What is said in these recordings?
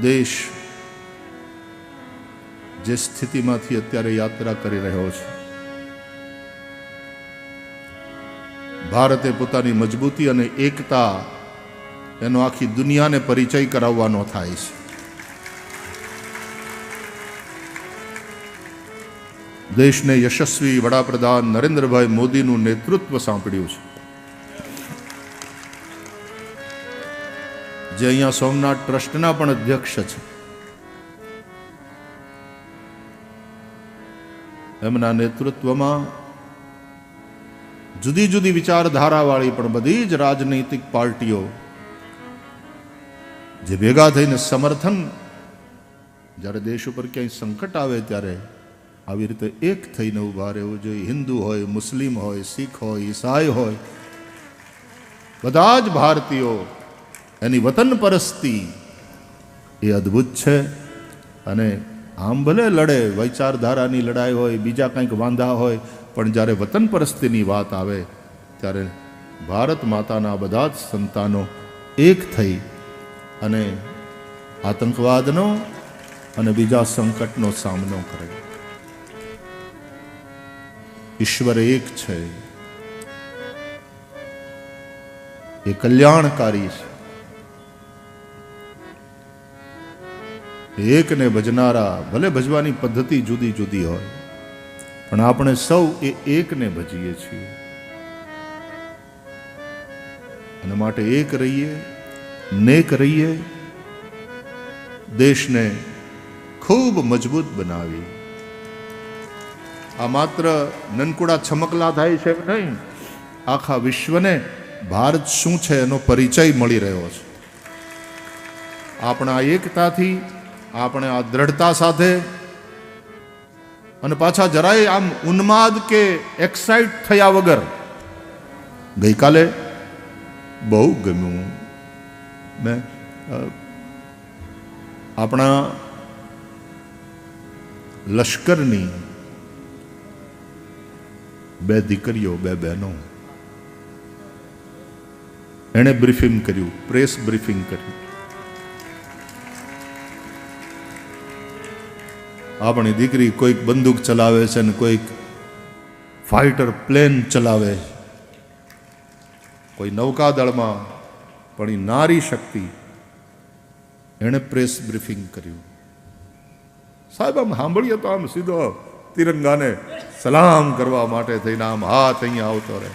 દેશ જે સ્થિતિમાંથી અત્યારે યાત્રા કરી રહ્યો છે. ભારતે પોતાની મજબૂતી અને એકતા એનો આખી દુનિયાને પરિચય કરાવવાનો થાય છે. દેશને યશસ્વી વડાપ્રધાન નરેન્દ્રભાઈ મોદીનું નેતૃત્વ સાંપડ્યું છે. જે અહીંયા સોમનાથ ટ્રસ્ટના પણ અધ્યક્ષ છે. એમના નેતૃત્વમાં જુદી જુદી વિચારધારાવાળી પણ બધી જ રાજનૈતિક પાર્ટીઓ જે ભેગા થઈને સમર્થન જ્યારે દેશ ઉપર ક્યાંય સંકટ આવે ત્યારે આવી રીતે એક થઈને ઊભા રહેવું જોઈએ. હિન્દુ હોય, મુસ્લિમ હોય, શીખ હોય, ઈસાઈ હોય, બધા જ ભારતીયો એની વતન પરસ્તી. એ અદ્ભુત છે. અને આમ ભલે લડે, વિચારધારાની લડાઈ હોય, બીજા કંઈક વાંધા હોય, પણ જ્યારે વતન પરસ્તીની વાત આવે, ત્યારે ભારત માતાના બધા જ સંતાનો એક થઈ. અને આતંકવાદનો અને બીજા સંકટનો સામનો કરે. ઈશ્વર એક છે. એ કલ્યાણકારી છે. એકને ભજનારા ભલે ભજવાની પદ્ધતિ જુદી જુદી હોય, પણ આપણે સૌ એ એકને ભજીએ છીએ. અને માટે એક રહીએ, નેક રહીએ, દેશને ખૂબ મજબૂત બનાવી આ માત્ર નનકુડા છમકલા થાય છે નહીં? આખા વિશ્વને ભારત શું છે એનો પરિચય મળી રહ્યો છે. આપણા એકતાથી આપણે આ દ્રઢતા સાથે અને પાછા જરાય આમ ઉન્માદ કે એક્સાઇટ થયા વગર ગઈકાલે બહુ ગમ્યું. મેં આપણા લશ્કરની બે દીકરીઓ, બે બહેનો, એણે બ્રીફિંગ કર્યું પ્રેસ બ્રીફિંગ કર્યું. આપણી દીકરી કોઈક બંદૂક ચલાવે છે ને કોઈક ફાઇટર પ્લેન ચલાવે. કોઈ નૌકાદળમાં પણ એ નારી શક્તિ એણે પ્રેસ બ્રીફિંગ કર્યું. સાહેબ, આમ સાંભળીએ તો આમ સીધો તિરંગાને સલામ કરવા માટે થઈને આમ હાથ અહીંયા આવતો રહે.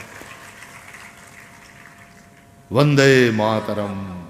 વંદે માતરમ.